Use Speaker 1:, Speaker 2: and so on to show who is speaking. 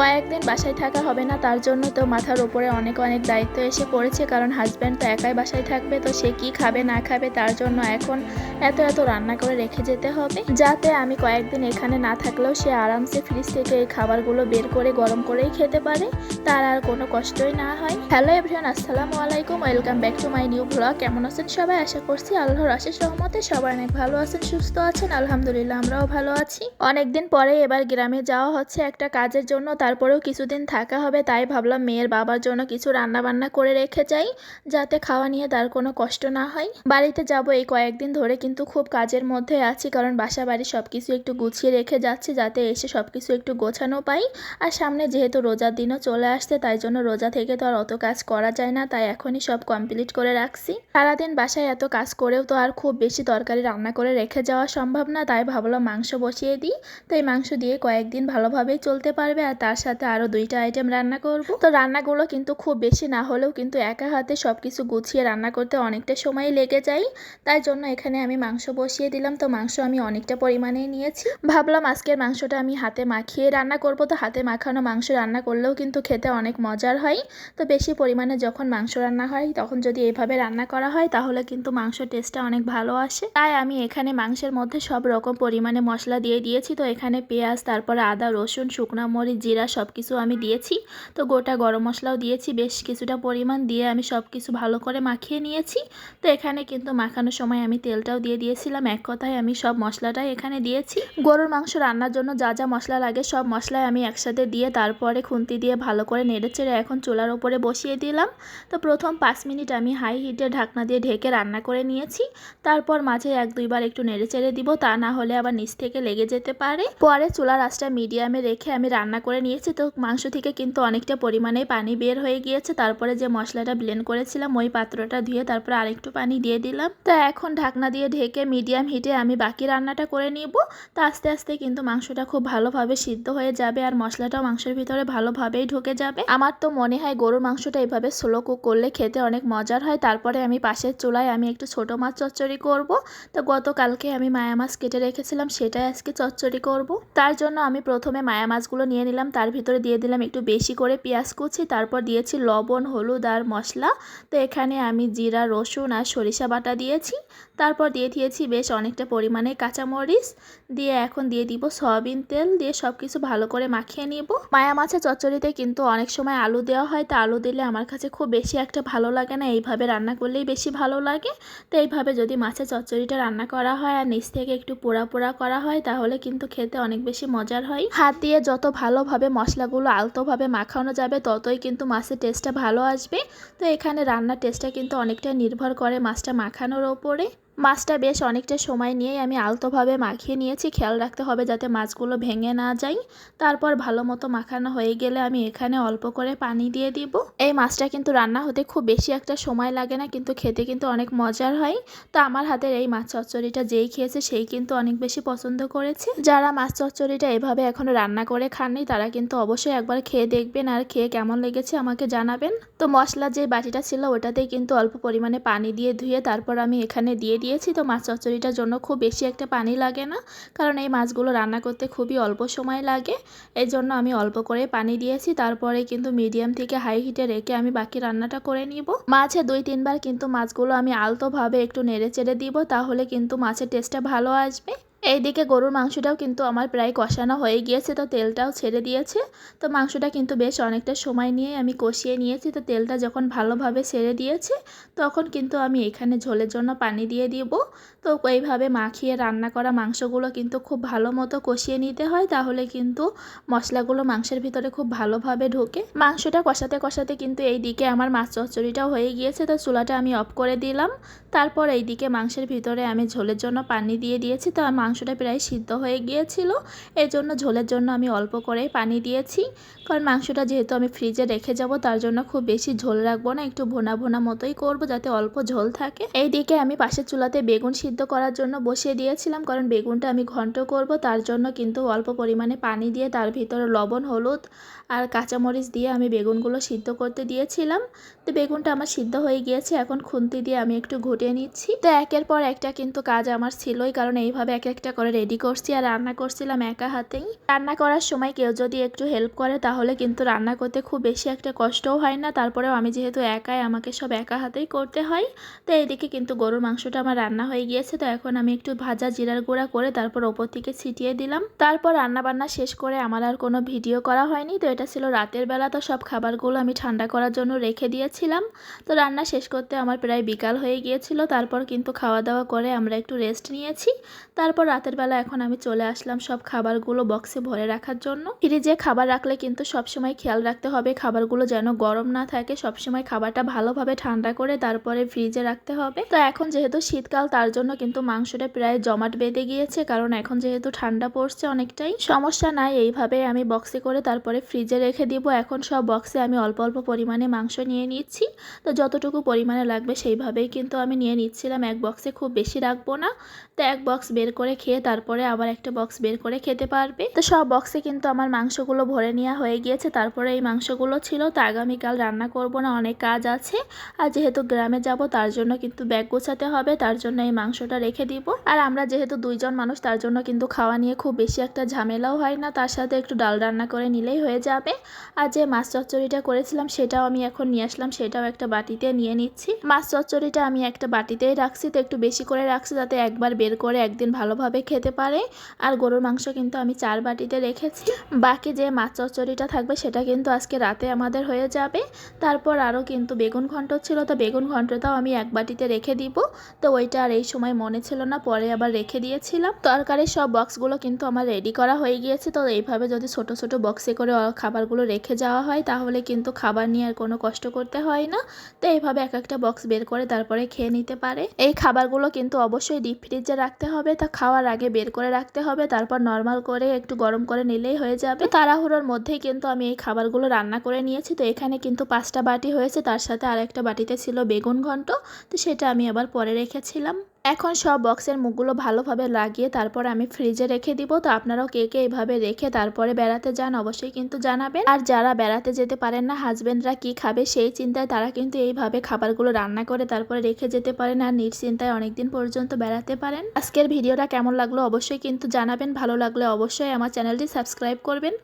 Speaker 1: কয়েকদিন বাসায় থাকা হবে না, তার জন্য তো মাথার ওপরে অনেক অনেক দায়িত্ব এসে পড়েছে, কারণ হাজব্যান্ড তো একাই বাসায় থাকবে, তো সে কি খাবে না খাবে তার জন্য এখন এত এত রান্না করে রেখে যেতে হবে। যাতে আমি কয়েকদিন এখানে না থাকলেও সে আরামসে ফ্রিজ থেকে এই খাবারগুলো বের করে গরম করেই খেতে পারে, তার আর কোনো কষ্টই না হয়। হ্যালো এভরিওয়ান আসসালামু আলাইকুম welcome back to my new blog কেমন আছেন সবাই? আশা করছি আল্লাহর আশিস রহমতে সবাই অনেক ভালো আছেন, সুস্থ আছেন, আলহামদুলিল্লাহ আমরাও ভালো আছি। অনেকদিন পরে এবার গ্রামে যাওয়া হচ্ছে একটা কাজের জন্য তারপরেও কিছুদিন থাকা হবে, তাই ভাবলাম মেয়ের বাবার জন্য কিছু রান্না বান্না করে রেখে যাই, যাতে খাওয়া নিয়ে তার কোনো কষ্ট না হয়। বাড়িতে যাব এই কয়েকদিন ধরে কিন্তু খুব কাজের মধ্যে আছি, কারণ বাসা বাড়ি সব কিছু একটু গুছিয়ে রেখে যাচ্ছি, যাতে এসে সব কিছু একটু গোছানো পাই। আর সামনে যেহেতু রোজার দিনও চলে আসছে, তাই জন্য রোজা থেকে তো আর অত কাজ করা যায় না, তাই এখনই সব কমপ্লিট করে রাখছি। সারাদিন বাসায় এত কাজ করেও তো আর খুব বেশি তরকারি রান্না করে রেখে যাওয়া সম্ভব না, তাই ভাবলাম মাংস বসিয়ে দিই। তো এই মাংস দিয়ে কয়েকদিন ভালোভাবেই চলতে পারবে, আর তার সাথে আরও দুইটা আইটেম রান্না করব। তো রান্নাগুলো কিন্তু খুব বেশি না হলেও কিন্তু একা হাতে সব কিছু গুছিয়ে রান্না করতে অনেকটা সময় লেগে যায়। তাই জন্য এখানে আমি মাংস বসিয়ে দিলাম। তো মাংস আমি অনেকটা পরিমাণে নিয়েছি। ভাবলাম আজকের মাংসটা আমি হাতে মাখিয়ে রান্না করব। তো হাতে মাখানো মাংস রান্না করলেও কিন্তু খেতে অনেক মজার হয়। তো বেশি পরিমাণে যখন মাংস রান্না হয়, তখন যদি এভাবে রান্না করা হয়, তাহলে কিন্তু মাংস টেস্টটা অনেক ভালো আসে। তাই আমি এখানে মাংসের মধ্যে সব রকম পরিমাণে মশলা দিয়ে দিয়েছি। তো এখানে পেঁয়াজ, তারপরে আদা, রসুন, শুকনো মরিচ, জিরা সব কিছু আমি দিয়েছি। তো গোটা গরম মশলাও দিয়েছি, বেশ কিছুটা পরিমাণ দিয়ে আমি সব কিছু ভালো করে মাখিয়ে নিয়েছি। তো এখানে কিন্তু মাখানোর সময় আমি তেলটাও দিয়ে দিয়েছিলাম, এক কথায় আমি সব মশলাটাই এখানে দিয়েছি। গরুর মাংস রান্নার জন্য যা যা মশলা লাগে সব মশলাই আমি একসাথে দিয়ে তারপরে খুন্তি দিয়ে ভালো করে নেড়ে চেড়ে এখন চুলার ওপরে বসিয়ে দিলাম। তো প্রথম পাঁচ মিনিট আমি হাই হিটে ঢাকনা দিয়ে ঢেকে রান্না করে নিয়েছি। তারপর মাঝে এক দুইবার একটু নেড়ে চেড়ে দিব, তা না হলে আবার নিচ থেকে লেগে যেতে পারে। পরে চুলার আঁচটা মিডিয়ামে রেখে আমি রান্না করে নিয়েছি তো মাংস থেকে কিন্তু অনেকটা পরিমাণে পানি বের হয়ে গিয়েছে। তারপরে যে মশলাটা ব্লেন্ড করেছিলাম, ওই পাত্রটা ধুয়ে তারপরে আরেকটু পানি দিয়ে দিলাম। তো এখন ঢাকনা দিয়ে ঢেকে মিডিয়াম হিটে আমি বাকি রান্নাটা করে নিব। তো আস্তে আস্তে কিন্তু মাংসটা খুব ভালোভাবে সিদ্ধ হয়ে যাবে আর মশলাটাও মাংসের ভিতরে ভালোভাবেই ঢুকে যাবে। আমার তো মনে হয় গরুর মাংসটা এইভাবে স্লো কুক করলে খেতে অনেক মজার হয়। তারপরে আমি পাশের চুলায় আমি একটু ছোট মাছ চচ্চড়ি করব। তো গতকালকে আমি মায়া মাছ কেটে রেখেছিলাম, সেটাই আজকে চচ্চড়ি করব। তার জন্য আমি প্রথমে মায়া মাছগুলো নিয়ে নিলাম তার ভিতরে দিয়ে দিলাম একটু বেশি করে পেঁয়াজ কুচি, তারপর দিয়েছি লবণ, হলুদ আর মশলা। তো এখানে আমি জিরা, রসুন আর সরিষা বাটা দিয়েছি। তারপর দিয়ে দিয়েছি বেশ অনেকটা পরিমাণে কাঁচামরিচ। দিয়ে এখন দিয়ে দিব সয়াবিন তেল, দিয়ে সব কিছু ভালো করে মাখিয়ে নিব। মায়া মাছের চচ্চড়িতে কিন্তু অনেক সময় আলু দেওয়া হয়, তা আলু দিলে আমার কাছে খুব বেশি একটা ভালো লাগে না। এইভাবে রান্না করলেই বেশি ভালো লাগে। তো এইভাবে যদি মাছের চচ্চড়িটা রান্না করা হয় আর নিচ থেকে একটু পোড়া পোড়া করা হয়, তাহলে কিন্তু খেতে অনেক বেশি মজার হয়। হাত দিয়ে যত ভালোভাবে মশলাগুলো আলতোভাবে মাখানো যাবে, ততই কিন্তু মাছের টেস্টটা ভালো আসবে। তো এখানে রান্নার টেস্টটা কিন্তু অনেকটা নির্ভর করে মাছটা মাখানোর ওপরে। মাছটা বেশ অনেকটা সময় নিয়েই আমি আলতোভাবে মাখিয়ে নিয়েছি। খেয়াল রাখতে হবে যাতে মাছগুলো ভেঙে না যায়। তারপর ভালো মতো মাখানো হয়ে গেলে আমি এখানে অল্প করে পানি দিয়ে দিব। এই মাছটা কিন্তু রান্না হতে খুব বেশি একটা সময় লাগে না, কিন্তু খেতে কিন্তু অনেক মজার হয়। তো আমার হাতের এই মাছ চচ্চড়িটা যেই খেয়েছে সেই কিন্তু অনেক বেশি পছন্দ করেছে। যারা মাছ চচ্চড়িটা এভাবে এখনও রান্না করে খাননি, তারা কিন্তু অবশ্যই একবার খেয়ে দেখবেন আর খেয়ে কেমন লেগেছে আমাকে জানাবেন। তো মশলা যে বাটিটা ছিল ওটাতেই কিন্তু অল্প পরিমাণে পানি দিয়ে ধুয়ে তারপর আমি এখানে দিয়ে দিয়ে দিয়েছি তো মাছ চচ্চড়িটার জন্য খুব বেশি একটা পানি লাগে না, কারণ এই মাছগুলো রান্না করতে খুবই অল্প সময় লাগে। এই জন্য আমি অল্প করে পানি দিয়েছি, তারপরে কিন্তু মিডিয়াম থেকে হাই হিটে রেখে আমি বাকি রান্নাটা করে নিব। মাছে দুই তিনবার কিন্তু মাছগুলো আমি আলতোভাবে একটু নেড়ে চেড়ে দিব, তাহলে কিন্তু মাছের টেস্টটা ভালো আসবে। এইদিকে গরুর মাংসটাও কিন্তু আমার প্রায় কষানো হয়ে গিয়েছে, তো তেলটাও ছেড়ে দিয়েছে। তো মাংসটা কিন্তু বেশ অনেকটা সময় নিয়ে আমি কষিয়ে নিয়েছি, তো তেলটা যখন ভালোভাবে ছেড়ে দিয়েছে, তখন কিন্তু আমি এখানে ঝোলের জন্য পানি দিয়ে দিব। তো এইভাবে মাখিয়ে রান্না করা মাংসগুলো কিন্তু খুব ভালো মতো কষিয়ে নিতে হয়, তাহলে কিন্তু মশলাগুলো মাংসের ভিতরে খুব ভালোভাবে ঢোকে। মাংসটা কষাতে কষাতে কিন্তু এই দিকে আমার মাছ চচ্চড়িটাও হয়ে গিয়েছে, তো চুলাটা আমি অফ করে দিলাম। তারপর এই দিকে মাংসের ভিতরে আমি ঝোলের জন্য পানি দিয়ে দিয়েছি, তো মাংসটা প্রায় সিদ্ধ হয়ে গিয়েছিল। এর জন্য ঝোলের জন্য আমি অল্প করেই পানি দিয়েছি। কারণ মাংসটা যেহেতু আমি ফ্রিজে রেখে যাব, তার জন্য খুব বেশি ঝোল রাখব না, একটু ভোনা ভোনা মতোই করব, যাতে অল্প ঝোল থাকে। এই দিকে আমি পাশের চুলাতে বেগুন সিদ্ধ করার জন্য বসিয়ে দিয়েছিলাম, কারণ বেগুনটা আমি ঘন্ট করব, তার জন্য কিন্তু অল্প পরিমাণে পানি দিয়ে তার ভিতরে লবণ, হলুদ আর কাঁচামরিচ দিয়ে আমি বেগুনগুলো সিদ্ধ করতে দিয়েছিলাম। তো বেগুনটা আমার সিদ্ধ হয়ে গিয়েছে, এখন খুন্তি দিয়ে আমি একটু ঘুটিয়ে নিচ্ছি। তো একের পর একটা কিন্তু কাজ আমার ছিলই, কারণ এইভাবে এক এক একটা করে রেডি করছি আর রান্না করছিলাম একা হাতেই। রান্না করার সময় কেউ যদি একটু হেল্প করে, তাহলে কিন্তু রান্না করতে খুব বেশি একটা কষ্টও হয় না, তারপরেও আমি যেহেতু একাই, আমাকে সব একা হাতেই করতে হয়। তো এইদিকে কিন্তু গরুর মাংসটা আমার রান্না হয়ে গিয়েছে তো এখন আমি একটু ভাজা জিরার গুঁড়া করে তারপর ওপর থেকে ছিটিয়ে দিলাম। তারপর রান্না বান্না শেষ করে আমার আর কোনো ভিডিও করা হয়নি, তো এটা ছিল রাতের বেলা, তো সব খাবারগুলো আমি ঠান্ডা করার জন্য রেখে দিয়েছিলাম। তো রান্না শেষ করতে আমার প্রায় বিকাল হয়ে গিয়েছিল, তারপর কিন্তু খাওয়া দাওয়া করে আমরা একটু রেস্ট নিয়েছি। তারপর রাতের বেলা এখন আমি চলে আসলাম সব খাবারগুলো বক্সে ভরে রাখার জন্য। ফ্রিজে খাবার রাখলে কিন্তু সবসময় খেয়াল রাখতে হবে, খাবারগুলো যেন গরম না থাকে, সবসময় খাবারটা ভালোভাবে ঠান্ডা করে তারপরে ফ্রিজে রাখতে হবে। তো এখন যেহেতু শীতকাল, তার জন্য কিন্তু মাংসটা প্রায় জমাট বেঁধে গিয়েছে, কারণ এখন যেহেতু ঠান্ডা পড়ছে অনেকটাই, সমস্যা নাই, এইভাবে আমি বক্সে করে তারপরে ফ্রিজে রেখে দিব। এখন সব বক্সে আমি অল্প অল্প পরিমাণে মাংস নিয়ে নিচ্ছি, তো যতটুকু পরিমাণে লাগবে সেইভাবেই কিন্তু আমি নিয়ে নিচ্ছিলাম। এক বক্সে খুব বেশি রাখব না, তো এক বক্স বের করে খেয়ে তারপরে আবার একটা বক্স বের করে খেতে পারবে। তো সব বক্সে কিন্তু আমার মাংসগুলো ভরে নেওয়া হয়ে গিয়েছে, তারপরে এই মাংসগুলো ছিল, তো আগামীকাল রান্না করব না, অনেক কাজ আছে। আর যেহেতু গ্রামে যাব, তার জন্য কিন্তু ব্যাগ গোছাতে হবে, তার জন্য এই মাংসটা রেখে দিব। আর আমরা যেহেতু দুইজন মানুষ, তার জন্য কিন্তু খাওয়া নিয়ে খুব বেশি একটা ঝামেলাও হয় না। তার সাথে একটু ডাল রান্না করে নিলেই হয়ে যাবে। আর যে মাছ চচ্চড়িটা করেছিলাম, সেটাও আমি এখন নিয়ে আসলাম। সেটাও একটা বাটিতে নিয়ে নিচ্ছি। মাছ চচ্চড়িটা আমি একটা বাটিতেই রাখছি। তো একটু বেশি করে রাখছি যাতে একবার বের করে একদিন ভালোভাবে খেতে পারে। আর গরুর মাংস কিন্তু আমি চার বাটিতে রেখেছি। বাকি যে মাছ চচ্চড়িটা থাকবে, সেটা কিন্তু আজকে রাতে আমাদের হয়ে যাবে। তারপর আরও কিন্তু বেগুন ঘন্ট ছিল, তো বেগুন ঘন্টটাও আমি এক বাটিতে রেখে দিব। তো ওইটা আর এই সময় মনে ছিল না, পরে আবার রেখে দিয়েছিলাম। তরকারির সব বক্সগুলো কিন্তু আমার রেডি করা হয়ে গিয়েছে। তো এইভাবে যদি ছোট ছোট বক্সে করে খাবারগুলো রেখে যাওয়া হয়, তাহলে কিন্তু খাবার নিয়ে আর কোনো কষ্ট করতে হয় না। তো এইভাবে এক একটা বক্স বের করে তারপরে খেয়ে নিতে পারে। এই খাবারগুলো কিন্তু অবশ্যই ডিপ ফ্রিজে রাখতে হবে। তা খাওয়ার আগে বের করে রাখতে হবে। তারপর নর্মাল করে একটু গরম করে নিলেই হয়ে যাবে। তাড়াহুড়োর মধ্যেই কিন্তু আমি এই খাবারগুলো রান্না করে নিয়েছি। তো এখানে কিন্তু পাঁচটা বাটি হয়েছে। তার সাথে আরেকটা বাটিতে ছিল বেগুন ঘন্ট। তো সেটা আমি আবার পরে রেখেছিলাম। এখন সব বক্সের মুখগুলো ভালোভাবে লাগিয়ে তারপর আমি ফ্রিজে রেখে দিব। তো আপনারাও কে কে এইভাবে রেখে তারপরে বেড়াতে যান অবশ্যই কিন্তু জানাবেন। আর যারা বেড়াতে যেতে পারেন না, হাজবেন্ডরা কি খাবে সেই চিন্তায় তারা কিন্তু এইভাবে খাবারগুলো রান্না করে তারপরে রেখে যেতে পারেন আর নিশ্চিন্তায় অনেকদিন পর্যন্ত বেড়াতে পারেন। আজকের ভিডিওটা কেমন লাগল অবশ্যই কিন্তু জানাবেন। ভালো লাগলে অবশ্যই আমার চ্যানেলটি সাবস্ক্রাইব করবেন।